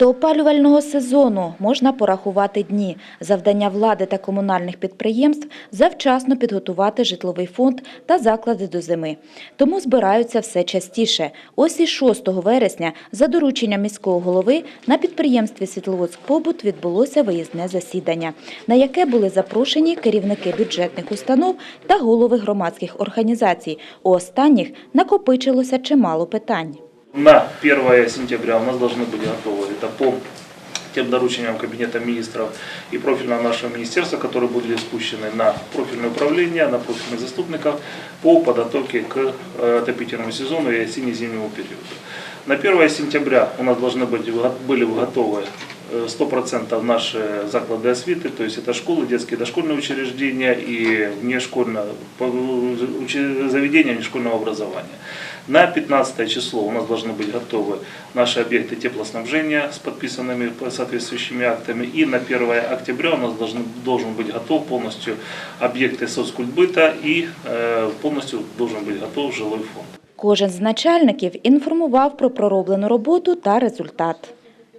До опалювального сезону можна порахувати дні. Завдання влади та комунальних підприємств завчасно підготувати житловий фонд та заклади до зими. Тому збираються все частіше. Ось і 6 вересня за дорученням міського голови на підприємстві «Світловодськ-Побут» відбулося виїзне засідання, на яке були запрошені керівники бюджетних установ та голови громадських організацій. У останніх накопичилося чимало питань. На 1 сентября у нас должны быть готовы. Это по тем доручениям Кабинета министров и профильного нашего министерства, которые были спущены на профильное управление, на профильных заступников по подготовке к э, отопительному сезону и осенне-зимнему периоду. На 1 сентября у нас должны быть, выго- были готовы э, 100% наши заклады освиты, то есть это школы, детские дошкольные учреждения и внешкольное по- учи- заведения внешкольного образования. На 15 число у нас должны быть готовы наши объекты теплоснабжения с подписанными соответствующими актами. И на 1 октября у нас должен, должен быть готов полностью объекты соцкультбыта и э, полностью должен быть готов жилой фонд. Кожен з начальників інформував про пророблену роботу та результат.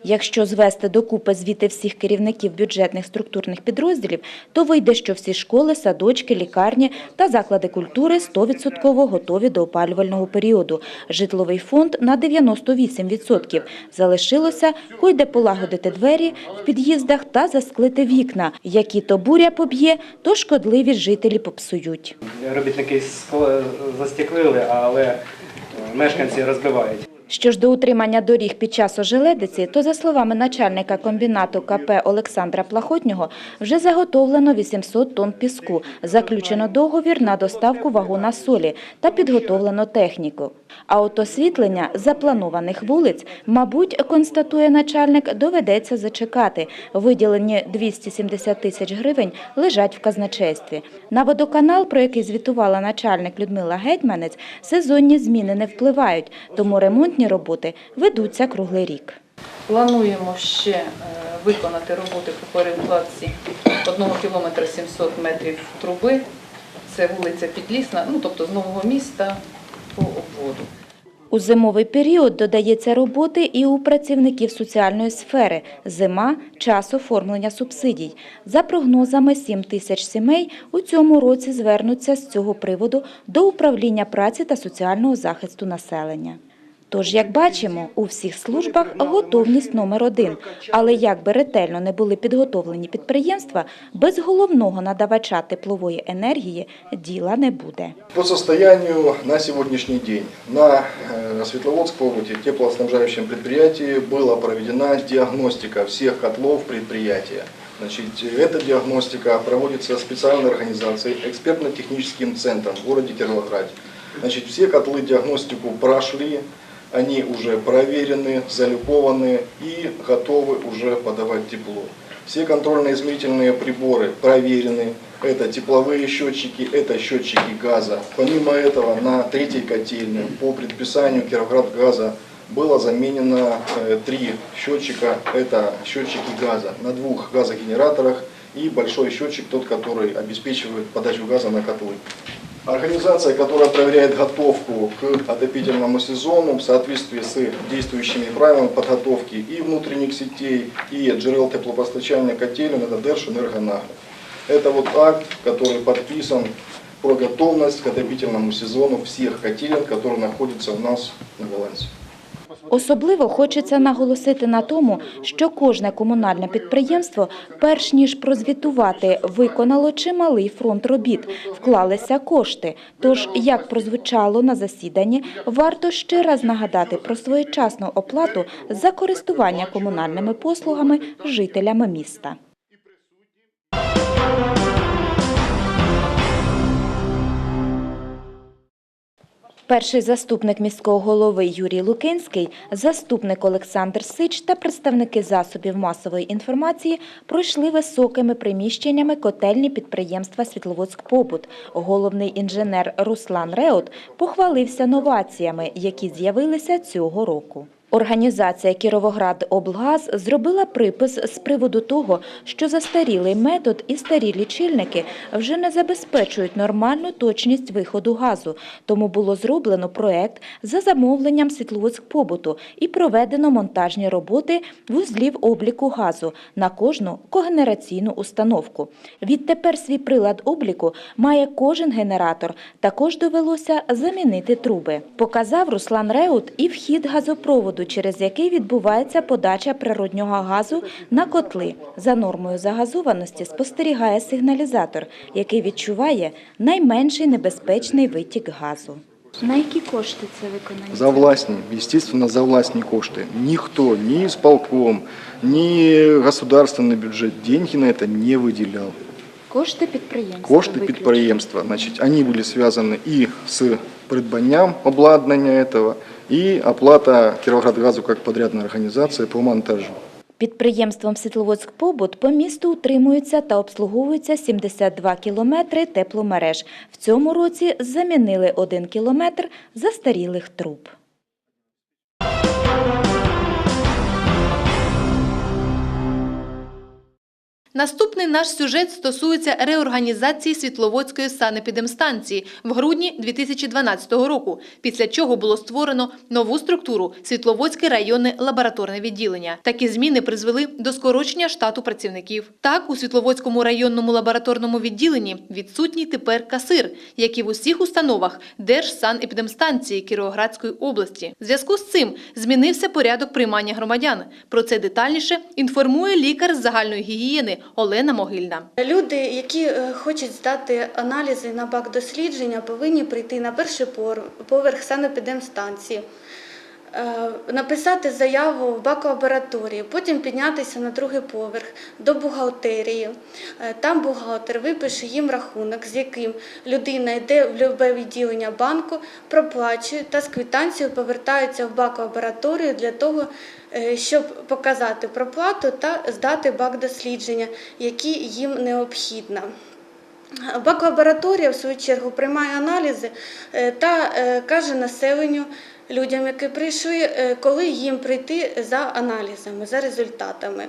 Якщо звести докупи звіти всіх керівників бюджетних структурних підрозділів, то вийде, що всі школи, садочки, лікарні та заклади культури 100% готові до опалювального періоду. Житловий фонд на 98%. Залишилося койде полагодити двері в під'їздах та засклити вікна, які то буря поб'є, то шкодливі жителі попсують. Робітники застеклили, але е, мешканці розбивають. Що ж до утримання доріг під час ожеледиці, то за словами начальника комбінату КП Олександра Плахотнього, вже заготовлено 800 тонн піску, заключено договір на доставку вагона солі та підготовлено техніку. А от освітлення запланованих вулиць, мабуть, констатує начальник, доведеться зачекати. Виділені 270 тисяч гривень лежать в казначействі. На водоканал, про який звітувала начальник Людмила Гетьманець, сезонні зміни не впливають, тому ремонтні роботи ведуться круглий рік. Плануємо ще е, виконати роботи по перекладці 1 кілометра 700 метрів труби. Це вулиця Підлісна, ну тобто з нового міста по обводу. У зимовий період додається роботи і у працівників соціальної сфери. Зима – час оформлення субсидій. За прогнозами, 7 тисяч сімей у цьому році звернуться з цього приводу до управління праці та соціального захисту населення. Тож, як бачимо, у всіх службах готовність номер один. Але як би ретельно не були підготовлені підприємства, без головного надавача теплової енергії діла не буде. По состоянию на сегодняшний день на э, Светловодском области теплоснабжающем предприятии была проведена диагностика всех котлов предприятия. Значит, эта диагностика проводится специальной организацией, экспертно-техническим центром в городе Кировограде. Значит, все котлы диагностику прошли, они уже проверены, залюбованы и готовы уже подавать тепло. Все контрольно-измерительные приборы проверены. Это тепловые счетчики, это счетчики газа. Помимо этого, на третьей котельной по предписанию Кировградгаза было заменено э, три счетчика, это счетчики газа на двух газогенераторах и большой счетчик, тот, который обеспечивает подачу газа на котлы. Организация, которая проверяет готовку к отопительному сезону в соответствии с действующими правилами подготовки и внутренних сетей, и джерел теплопостачания котелен, это Держэнергонагляд. Это вот акт, который подписан про готовность к отопительному сезону всех котелен, которые находятся у нас на балансе. Особливо хочеться наголосити на тому, що кожне комунальне підприємство, перш ніж прозвітувати, виконало чималий фронт робіт, вклалися кошти. Тож, як прозвучало на засіданні, варто ще раз нагадати про своєчасну оплату за користування комунальними послугами жителями міста. Перший заступник міського голови Юрій Лукинський, заступник Олександр Сич та представники засобів масової інформації пройшли високими приміщеннями котельні підприємства «Світловодськ-Побут». Головний інженер Руслан Реут похвалився новаціями, які з'явилися цього року. Організація Кіровоград Облгаз зробила припис з приводу того, що застарілий метод і старі лічильники вже не забезпечують нормальну точність виходу газу. Тому було зроблено проект за замовленням Світловодськпобуту і проведено монтажні роботи вузлів обліку газу на кожну когенераційну установку. Відтепер свій прилад обліку має кожен генератор. Також довелося замінити труби. Показав Руслан Реут і вхід газопроводу, через який відбувається подача природнього газу на котли. За нормою загазованості спостерігає сигналізатор, який відчуває найменший небезпечний витік газу. На які кошти це виконання? За власні, естественно, за власні кошти. Ніхто, ні сполком, ні государственний бюджет деньги на это не выделял. Кошти підприємства. Кошти виключно. підприємства, значить, они были связаны и с придбанням обладнання этого, и оплата Кировоградгазу как подрядной организации по монтажу. Підприємством «Світловодськпобут» по місту утримуються та обслуговуються 72 кілометри тепломереж. В цьому році замінили 1 кілометр застарілих труб. Наступний наш сюжет стосується реорганізації Світловодської санепідемстанції в грудні 2012 року, після чого було створено нову структуру Світловодське районне лабораторне відділення. Такі зміни призвели до скорочення штату працівників. Так, у Світловодському районному лабораторному відділенні відсутній тепер касир, як і в усіх установах Держсанепідемстанції Кіровоградської області. В зв'язку з цим змінився порядок приймання громадян. Про це детальніше інформує лікар з загальної гігієни Олена Могильна. Люди, які е, хочуть здати аналізи на бак дослідження, повинні прийти на перший поверх санепідемстанції, написати заяву в баклабораторії, потім піднятися на другий поверх до бухгалтерії. Е, Там бухгалтер випише їм рахунок, з яким людина йде в любе відділення банку, проплачує та з квитанцією повертається в баклабораторію для того, е, щоб показати проплату та здати бак дослідження, які їм необхідно. Бак-лабораторія, в свою чергу, приймає аналізи е, та е, каже населенню, людям, які прийшли, е, коли їм прийти за аналізами, за результатами.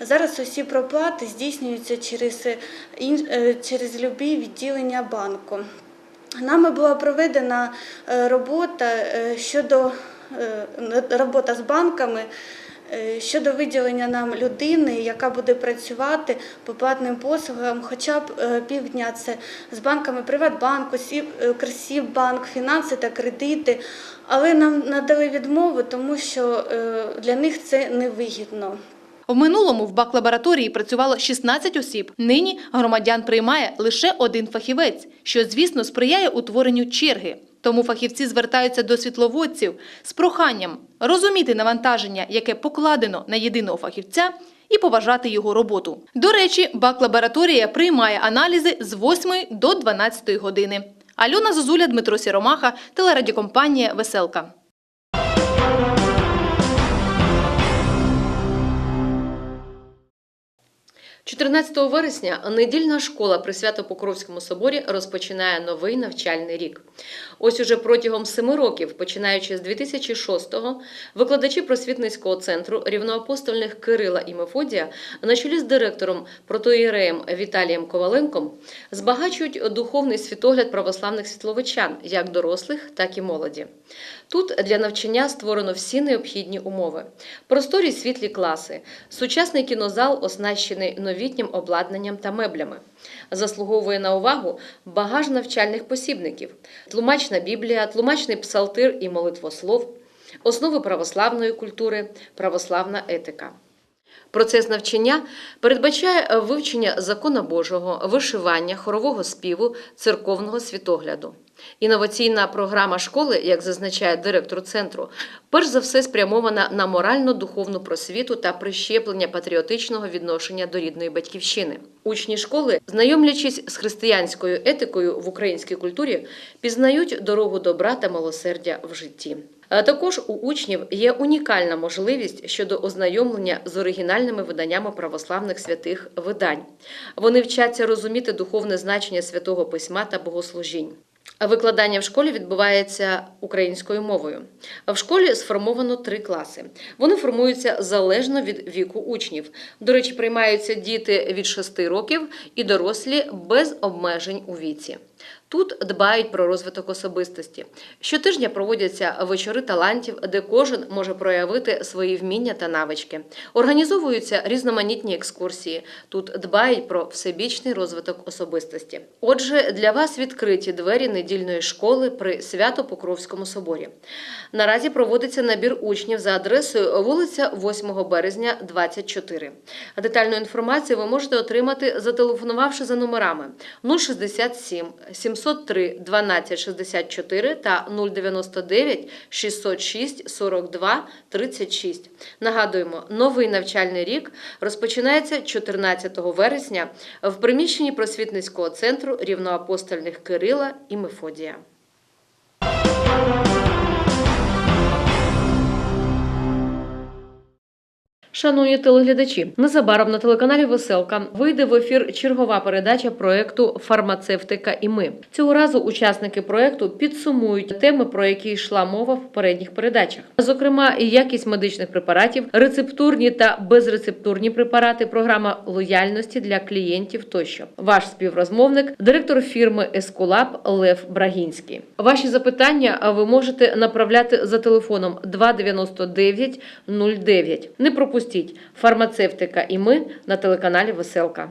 Зараз усі проплати здійснюються через, е, е, через любі відділення банку. Нами була проведена робота щодо робота з банками щодо виділення нам людини, яка буде працювати по платним послугам, хоча б е, півдня це з банками Приватбанку, е, фінанси та кредити. Але нам надали відмову, тому що е, для них це невигідно. В минулому в бак-лабораторії працювало 16 осіб. Нині громадян приймає лише один фахівець, що, звісно, сприяє утворенню черги. Тому фахівці звертаються до світловодців з проханням розуміти навантаження, яке покладено на єдиного фахівця, і поважати його роботу. До речі, бак-лабораторія приймає аналізи з 8 до 12 години. Альона Зозуля, Дмитро Сіромаха, телерадіокомпанія Веселка. 14 вересня недільна школа при Свято-Покровському соборі розпочинає новий навчальний рік. Ось уже протягом семи років, починаючи з 2006-го, викладачі просвітницького центру рівноапостольних Кирила і Мефодія на чолі з директором протоїреєм Віталієм Коваленком збагачують духовний світогляд православних світловичан, як дорослих, так і молоді. Тут для навчання створено всі необхідні умови: просторі світлі класи, сучасний кінозал, оснащений новітнім обладнанням та меблями. Заслуговує на увагу багаж навчальних посібників, тлумачна Біблія, тлумачний псалтир і молитвослов, основи православної культури, православна етика. Процес навчання передбачає вивчення закона Божого, вишивання, хорового співу, церковного світогляду. Інноваційна програма школи, як зазначає директор центру, перш за все спрямована на морально-духовну просвіту та прищеплення патріотичного відношення до рідної батьківщини. Учні школи, знайомлячись з християнською етикою в українській культурі, пізнають дорогу добра та милосердя в житті. Також у учнів є унікальна можливість щодо ознайомлення з оригінальними виданнями православних святих видань. Вони вчаться розуміти духовне значення святого письма та богослужінь. Викладання в школі відбувається українською мовою. В школі сформовано три класи. Вони формуються залежно від віку учнів. До речі, приймаються діти від 6 років і дорослі без обмежень у віці. Тут дбають про розвиток особистості. Щотижня проводяться вечори талантів, де кожен може проявити свої вміння та навички. Організовуються різноманітні екскурсії. Тут дбають про всебічний розвиток особистості. Отже, для вас відкриті двері недільної школи при Свято-Покровському соборі. Наразі проводиться набір учнів за адресою вулиця 8 березня, 24. Детальну інформацію ви можете отримати, зателефонувавши за номерами 067 703 12 64 та 099 606 42 36. Нагадуємо, новий навчальний рік розпочинається 14 вересня в приміщенні просвітницького центру рівноапостольних Кирила і Мефодія. Шановні телеглядачі, незабаром на телеканалі Веселка вийде в ефір чергова передача проекту Фармацевтика і ми. Цього разу учасники проекту підсумують теми, про які йшла мова в попередніх передачах. Зокрема, якість медичних препаратів, рецептурні та безрецептурні препарати, програма лояльності для клієнтів тощо. Ваш співрозмовник, директор фірми Ескулаб Лев Брагінський. Ваші запитання ви можете направляти за телефоном 299 09. Не пропустіть фармацевтика і ми на телеканалі Веселка.